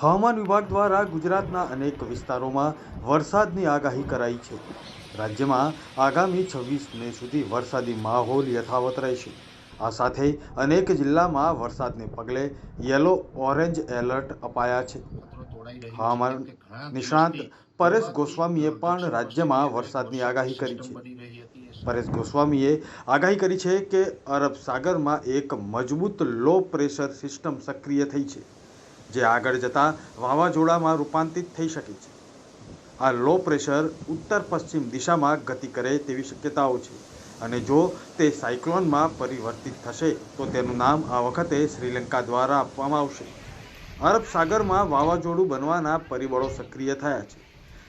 હવામાન વિભાગ દ્વારા ગુજરાતના અનેક વિસ્તારોમાં વરસાદની આગાહી કરાઈ છે. રાજ્યમાં આગામી છવ્વીસ મે સુધી વરસાદી માહોલ યથાવત રહેશે. આ સાથે અનેક જિલ્લામાં વરસાદને પગલે યલો ઓરેન્જ એલર્ટ અપાયા છે. હવામાન નિષ્ણાંત પરેશ ગોસ્વામીએ પણ રાજ્યમાં વરસાદની આગાહી કરી છે. પરેશ ગોસ્વામીએ આગાહી કરી છે કે અરબ સાગરમાં એક મજબૂત લો પ્રેશર સિસ્ટમ સક્રિય થઈ છે. જે આગળ જતાં વાવાઝોડામાં રૂપાંતરિત થઈ શકે છે. આ લો પ્રેશર ઉત્તર પશ્ચિમ દિશામાં ગતિ કરે તેવી શક્યતાઓ છે. અને જો તે સાયક્લોનમાં પરિવર્તિત થશે, તો તેનું નામ આ વખતે શ્રીલંકા દ્વારા આપવામાં આવશે. અરબ સાગરમાં વાવાઝોડું બનવાના પરિબળો સક્રિય થયા છે.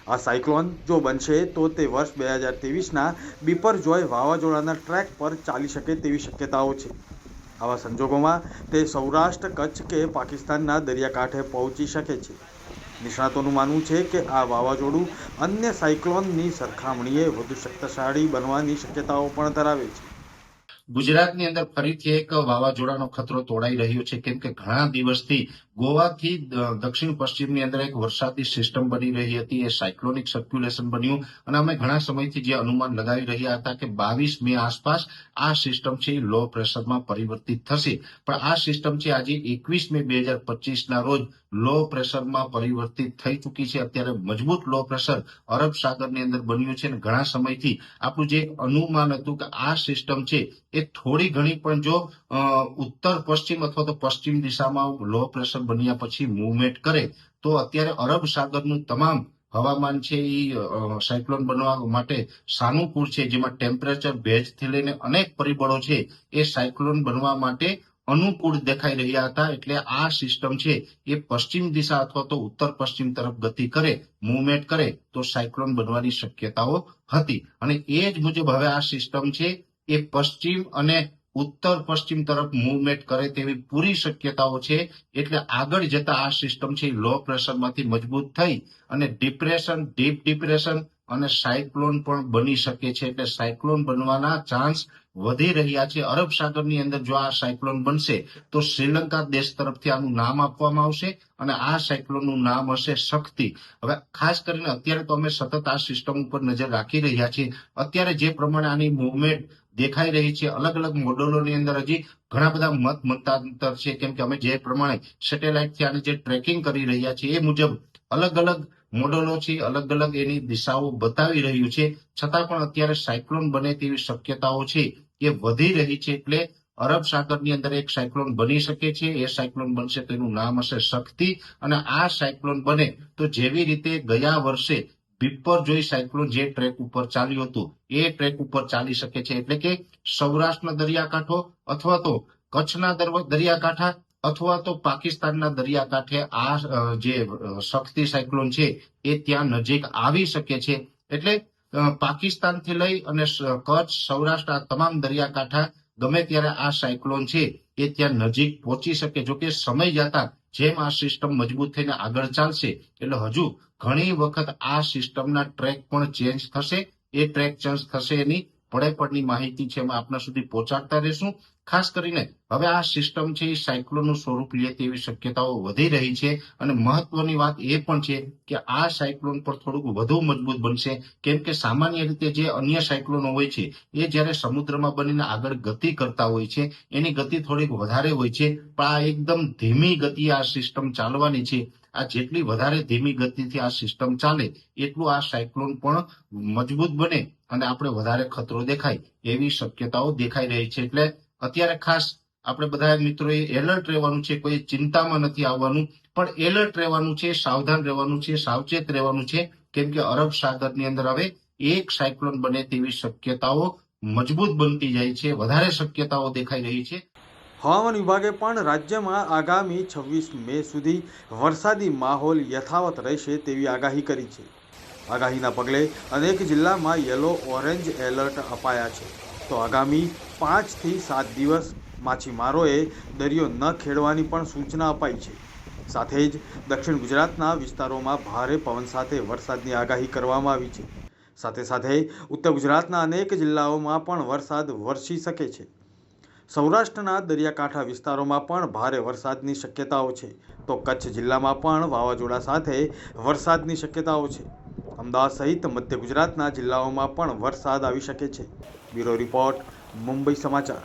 આ સાયક્લોન જો બનશે, તો તે વર્ષ બે હજાર ત્રેવીસના બિપરજોય વાવાઝોડાના ટ્રેક પર ચાલી શકે તેવી શક્યતાઓ છે. આવા સંજોગોમાં તે સૌરાષ્ટ્ર, કચ્છ કે પાકિસ્તાનના દરિયાકાંઠે પહોંચી શકે છે. નિષ્ણાતોનું માનવું છે કે આ વાવાઝોડું અન્ય સાયક્લોનની સરખામણીએ વધુ શક્તિશાળી બનવાની શક્યતાઓ પણ ધરાવે છે. ગુજરાતની અંદર ફરીથી એક વાવાઝોડાનો ખતરો તોડાઈ રહ્યો છે. કેમ કે ઘણા દિવસથી ગોવાથી દક્ષિણ પશ્ચિમની અંદર એક વરસાદી સિસ્ટમ બની રહી હતી. એ સાયક્લોનિક સર્ક્યુલેશન બન્યું અને અમે ઘણા સમયથી જે અનુમાન લગાવી રહ્યા હતા કે બાવીસ મે આસપાસ આ સિસ્ટમ છે લો પ્રેશરમાં પરિવર્તિત થશે. પણ આ સિસ્ટમ છે આજે એકવીસ મે બે હજાર પચીસના રોજ લો પ્રેશરમાં પરિવર્તિત થઈ ચૂકી છે. અત્યારે મજબૂત લો પ્રેશર અરબ સાગરની અંદર બન્યું છે અને ઘણા સમયથી આપણું જે અનુમાન હતું કે આ સિસ્ટમ છે એ થોડી ઘણી પણ જો ઉત્તર, પશ્ચિમ અથવા તો પશ્ચિમ દિશામાં લો પ્રેશર બન્યા પછી મૂવમેન્ટ કરે, તો અત્યારે અરબ સાગરનું તમામ હવામાન છે એ સાયક્લોન બનવા માટે સાનુકૂળ છે, જેમાં ટેમ્પરેચર ભેજથી લઈને અનેક પરિબળો છે, એ સાયક્લોન બનવા માટે અનુકૂળ દેખાઈ રહ્યા હતા, એટલે આ સિસ્ટમ છે એ પશ્ચિમ દિશા અથવા તો ઉત્તર પશ્ચિમ તરફ ગતિ કરે મૂવમેન્ટ કરે, તો સાયક્લોન બનવાની શક્યતાઓ હતી. અને એ જ મુજબ હવે આ સિસ્ટમ છે એ પશ્ચિમ અને ઉત્તર પશ્ચિમ તરફ મુવમેન્ટ કરે તેવી પૂરી શક્યતાઓ છે, એટલે આગળ જતા આ સિસ્ટમ છે લો પ્રેશરમાંથી મજબૂત થઈ અને ડિપ્રેશન ડીપ ડિપ્રેશન અને સાયક્લોન પણ બની શકે છે. એટલે સાયક્લોન બનવાના ચાન્સ વધી રહ્યા છે. અરબ સાગરની અંદર જો આ સાયક્લોન બનશે, તો શ્રીલંકા દેશ તરફથી આનું નામ આપવામાં આવશે અને આ સાયક્લોનનું નામ હશે શક્તિ. હવે ખાસ કરીને અત્યારે તો અમે સતત આ સિસ્ટમ ઉપર નજર રાખી રહ્યા છીએ. અત્યારે જે પ્રમાણે આની મુવમેન્ટ દેખાઈ રહી છે. અલગ અલગ મોડલોની અંદર હજી ઘણા બધા મત મતાંતર છે. કેમ કે અમે જે પ્રમાણે સેટેલાઇટથી આને જે ટ્રેકિંગ કરી રહ્યા છીએ એ મુજબ અલગ અલગ મોડલો છે. અલગ અલગ એની દિશાઓ બતાવી રહ્યું છે. છતાં પણ અત્યારે સાયક્લોન બને તેવી શક્યતાઓ છે એ વધી રહી છે. એટલે અરબ સાગરની અંદર એક સાયક્લોન બની શકે છે. એ સાયક્લોન બનશે તેનું નામ હશે શક્તિ. અને આ સાયક્લોન બને તો જેવી રીતે ગયા વર્ષે બિપરજોય સાયક્લોન જે ટ્રેક ઉપર ચાલ્યું હતું, એ ટ્રેક ઉપર ચાલી શકે છે. એટલે કે સૌરાષ્ટ્રના દરિયાકાંઠો અથવા તો કચ્છના દરિયાકાંઠા અથવા તો પાકિસ્તાનના દરિયાકાંઠે આ જે શક્તિ સાયક્લોન છે, એ ત્યાં નજીક આવી શકે છે. એટલે પાકિસ્તાનથી લઈ અને કચ્છ, સૌરાષ્ટ્ર, આ તમામ દરિયાકાંઠા ગમે ત્યારે આ સાયક્લોન છે, એ ત્યાં નજીક પહોંચી શકે. જો કે સમય જતા જેમ આ સિસ્ટમ મજબૂત થઈને આગળ ચાલશે, એટલે હજુ ઘણી વખત આ સિસ્ટમના ટ્રેક પણ ચેન્જ થશે. એ ટ્રેક ચેન્જ થશે એની પડે પડની માહિતી છે, એમાં આપના સુધી પહોંચાડતા રહીશું. ખાસ કરીને હવે આ સિસ્ટમ છે, એ સાયક્લોનનું સ્વરૂપ લે તેવી શક્યતાઓ વધી રહી છે. અને મહત્વની વાત એ પણ છે કે આ સાયક્લોન પર થોડુંક વધુ મજબૂત બનશે. કેમ કે સામાન્ય રીતે જે અન્ય સાયક્લોનો હોય છે, એ જ્યારે સમુદ્રમાં બનીને આગળ ગતિ કરતા હોય છે, એની ગતિ થોડીક વધારે હોય છે. પણ આ એકદમ ધીમી ગતિ આ સિસ્ટમ ચાલવાની છે. આ જેટલી વધારે ધીમી ગતિથી આ સિસ્ટમ ચાલે, એટલું આ સાયક્લોન પણ મજબૂત બને અને આપણે વધારે ખતરો દેખાય એવી શક્યતાઓ દેખાઈ રહી છે. એટલે અત્યારે ખાસ આપણે બધા મિત્રોએ એલર્ટ રહેવાનું છે, કોઈ ચિંતામાં નથી આવવાનું, પણ એલર્ટ રહેવાનું છે, સાવધાન રહેવાનું છે, સાવચેત રહેવાનું છે. કેમ કે અરબ સાગરની અંદર હવે એક સાયક્લોન બને તેવી શક્યતાઓ મજબૂત બનતી જાય છે, વધારે શક્યતાઓ દેખાઈ રહી છે. હવામાન વિભાગે પણ રાજ્યમાં આગામી છવ્વીસ મે સુધી વરસાદી માહોલ યથાવત રહેશે તેવી આગાહી કરી છે. આગાહીના પગલે અનેક જિલ્લામાં યલો ઓરેન્જ એલર્ટ અપાયા છે. તો આગામી પાંચથી સાત દિવસ માછીમારોએ દરિયો ન ખેડવાની પણ સૂચના અપાઈ છે. સાથે જ દક્ષિણ ગુજરાતના વિસ્તારોમાં ભારે પવન સાથે વરસાદની આગાહી કરવામાં આવી છે. સાથે સાથે ઉત્તર ગુજરાતના અનેક જિલ્લાઓમાં પણ વરસાદ વરસી શકે છે. સૌરાષ્ટ્રના દરિયાકાંઠા વિસ્તારોમાં પણ ભારે વરસાદની શક્યતાઓ છે. તો કચ્છ જિલ્લામાં પણ વાવાઝોડા સાથે વરસાદની શક્યતાઓ છે. અમદાવાદ સહિત મધ્ય ગુજરાતના જિલ્લાઓમાં પણ વરસાદ આવી શકે છે. બ્યુરો રિપોર્ટ, મુંબઈ સમાચાર.